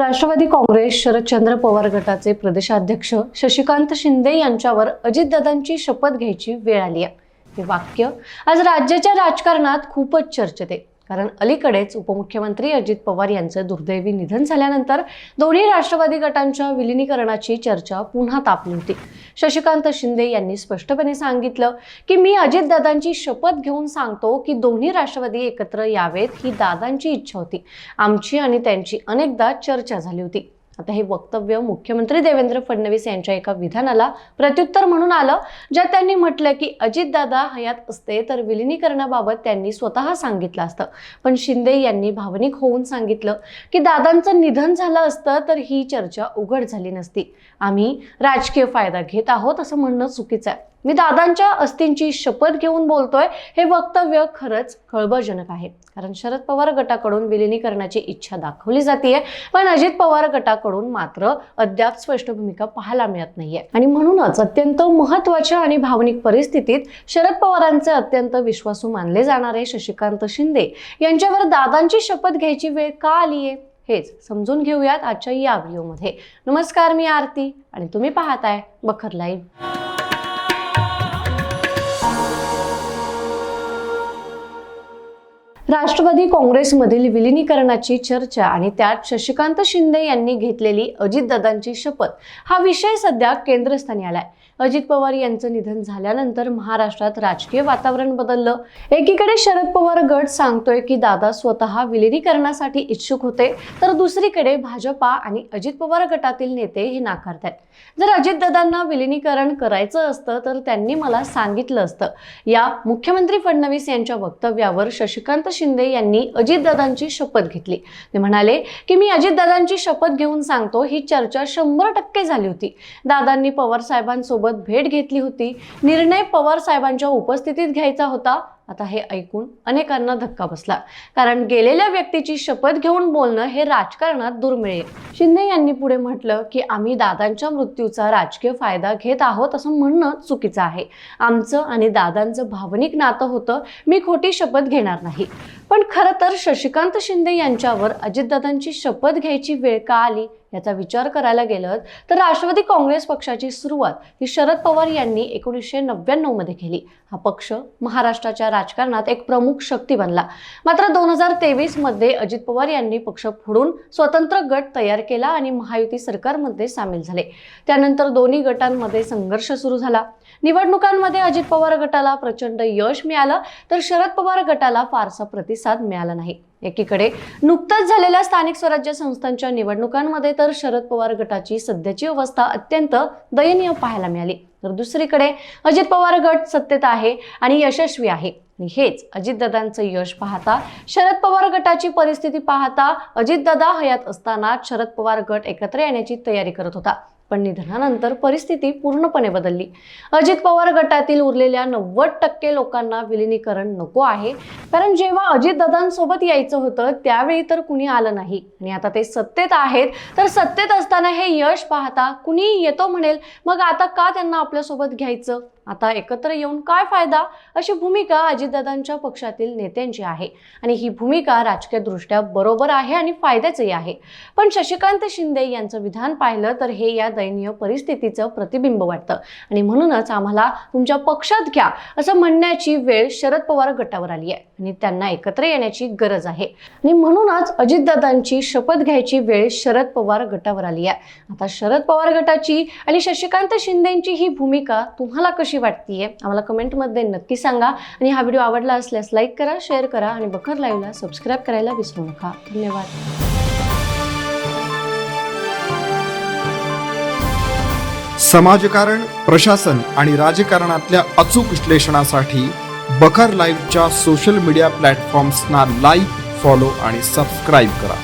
राष्ट्रवादी काँग्रेस शरदचंद्र पवार गटाचे प्रदेशाध्यक्ष शशिकांत शिंदे यांच्यावर अजितदादांची शपथ घ्यायची वेळ आली आहे. हे वाक्य आज राज्याच्या राजकारणात खूपच चर्चेत आहे. कारण अलीकडेच उपमुख्यमंत्री अजित पवार यांचं दुर्दैवी निधन झाल्यानंतर दोन्ही राष्ट्रवादी गटांच्या विलिनीकरणाची चर्चा पुन्हा तापली होती. शशिकांत शिंदे यांनी स्पष्टपणे सांगितलं की मी अजितदादांची शपथ घेऊन सांगतो की दोन्ही राष्ट्रवादी एकत्र यावेत ही दादांची इच्छा होती. आमची आणि त्यांची अनेकदा चर्चा झाली होती. आता हे वक्तव्य मुख्यमंत्री देवेंद्र फडणवीस यांच्या एका विधानाला प्रत्युत्तर म्हणून आलं ज्यात त्यांनी म्हटलं की अजितदादा हयात असते तर विलिनीकरणाबाबत त्यांनी स्वतः सांगितलं असतं. पण शिंदे यांनी भावनिक होऊन सांगितलं की दादांचं निधन झालं असतं तर ही चर्चा उघड झाली नसती. आम्ही राजकीय फायदा घेत आहोत असं म्हणणं चुकीचं आहे. मी दादांच्या अस्थींची शपथ घेऊन बोलतोय हे वक्तव्य खरंच खळबळजनक आहे. कारण शरद पवार गटाकडून विलिनीकरणाची इच्छा दाखवली जाते पण अजित पवार गटाकडून मात्र अद्याप स्पष्ट भूमिका पाहायला मिळत नाहीये. आणि म्हणूनच अत्यंत महत्त्वाच्या आणि भावनिक परिस्थितीत शरद पवारांचे अत्यंत विश्वासू मानले जाणारे शशिकांत शिंदे यांच्यावर दादांची शपथ घ्यायची वेळ का आली आहे हेच समजून घेऊयात आजच्या या व्हिडिओमध्ये. नमस्कार मी आरती आणि तुम्ही पाहताय बखर लाईव्ह. राष्ट्रवादी काँग्रेसमधील विलिनीकरणाची चर्चा आणि त्यात शशिकांत शिंदे यांनी घेतलेली अजितदादांची शपथ हा विषय सध्या केंद्रस्थानी आलाय. अजित पवार यांचं निधन झाल्यानंतर महाराष्ट्रात राजकीय वातावरण बदललं. एकीकडे शरद पवार गट सांगतोय की दादा स्वतः विलिनीकरणासाठी इच्छुक होते तर दुसरीकडे भाजपा आणि अजित पवार गटातील नेते हे नाकारतात जर अजितदादांना विलिनीकरण करायचं असतं तर त्यांनी मला सांगितलं असतं. या मुख्यमंत्री फडणवीस यांच्या वक्तव्यावर शशिकांत शिंदे यांनी अजितदादांची शपथ घेतली. ते म्हणाले की मी अजितदादांची शपथ घेऊन सांगतो ही चर्चा शंभर टक्के झाली होती. दादांनी पवार साहेबांसोबत भेट घेतली होती. निर्णय पवार साहेबांच्या उपस्थितीत घ्यायचा होता. आता हे ऐकून अनेकांना धक्का बसला. कारण गेलेल्या व्यक्तीची शपथ घेऊन बोलणं हे राजकारणात दुर्मिळ शिंदे यांनी पुढे म्हटलं की आम्ही दादांच्या मृत्यूचा राजकीय फायदा घेत आहोत असं म्हणणं चुकीचं आहे. आमचं आणि दादांचं भावनिक नातं होतं मी खोटी शपथ घेणार नाही. पण खरं तर शशिकांत शिंदे यांच्यावर अजितदादांची शपथ घ्यायची वेळ का आली याचा विचार करायला गेलं तर राष्ट्रवादी काँग्रेस पक्षाची सुरुवात ही शरद पवार यांनी एकोणीसशे नव्याण्णवमध्ये केली. हा पक्ष महाराष्ट्राच्या राजकारणात एक प्रमुख शक्ती बनला. मात्र दोन हजार तेवीसमध्ये अजित पवार यांनी पक्ष फोडून स्वतंत्र गट तयार केला आणि महायुती सरकारमध्ये सामील झाले. त्यानंतर दोन्ही गटांमध्ये संघर्ष सुरू झाला. निवडणुकांमध्ये अजित पवार गटाला प्रचंड यश मिळालं तर शरद पवार गटाला फारसा प्रतिसाद मिळाला नाही. एकीकडे नुकतंच झालेल्या स्थानिक स्वराज्य संस्थांच्या निवडणुकांमध्ये तर शरद पवार गटाची सध्याची अवस्था अत्यंत दयनीय पाहायला मिळाली. तर दुसरीकडे अजित पवार गट सत्तेत आहे आणि यशस्वी आहे. आणि हेच अजितदादांचं यश पाहता शरद पवार गटाची परिस्थिती पाहता अजितदादा हयात असताना शरद पवार गट एकत्र येण्याची तयारी करत होता. पण निधनानंतर परिस्थिती पूर्णपणे बदलली. अजित पवार गटातील उरलेल्या नव्वद टक्के लोकांना विलिनीकरण नको आहे. कारण जेव्हा अजितदादांसोबत यायचं होतं त्यावेळी तर कुणी आलं नाही. आणि आता ते सत्तेत आहेत. तर सत्तेत असताना हे यश पाहता कुणी येतो म्हणेल? मग आता का त्यांना आपल्यासोबत घ्यायचं? आता एकत्र येऊन काय फायदा? अशी भूमिका अजितदादांच्या पक्षातील नेत्यांची आहे. आणि ही भूमिका राजकीयदृष्ट्या बरोबर आहे आणि फायद्याचंही आहे. पण शशिकांत शिंदे यांचं विधान पाहिलं तर हे या दयनीय परिस्थितीचं प्रतिबिंब वाटतं. आणि म्हणूनच आम्हाला तुमच्या पक्षात घ्या असं म्हणण्याची वेळ शरद पवार गटावर आली आहे आणि त्यांना एकत्र येण्याची गरज आहे. आणि म्हणूनच अजितदादांची शपथ घ्यायची वेळ शरद पवार गटावर आली आहे आता शरद पवार गटाची आणि शशिकांत शिंदेची ही भूमिका तुम्हाला कशी कशी वाटतीये? आम्हाला कमेंटमध्ये नक्की सांगा. आणि हा व्हिडिओ आवडला असल्यास लाईक करा शेअर करा आणि बखर लाईव्हला सबस्क्राईब करायला विसरू नका. धन्यवाद. समाजकारण प्रशासन आणि राजकारणातल्या अचूक विश्लेषणासाठी बखर लाईव्हच्या सोशल मीडिया प्लॅटफॉर्म्सना लाईक फॉलो आणि सबस्क्राईब करा.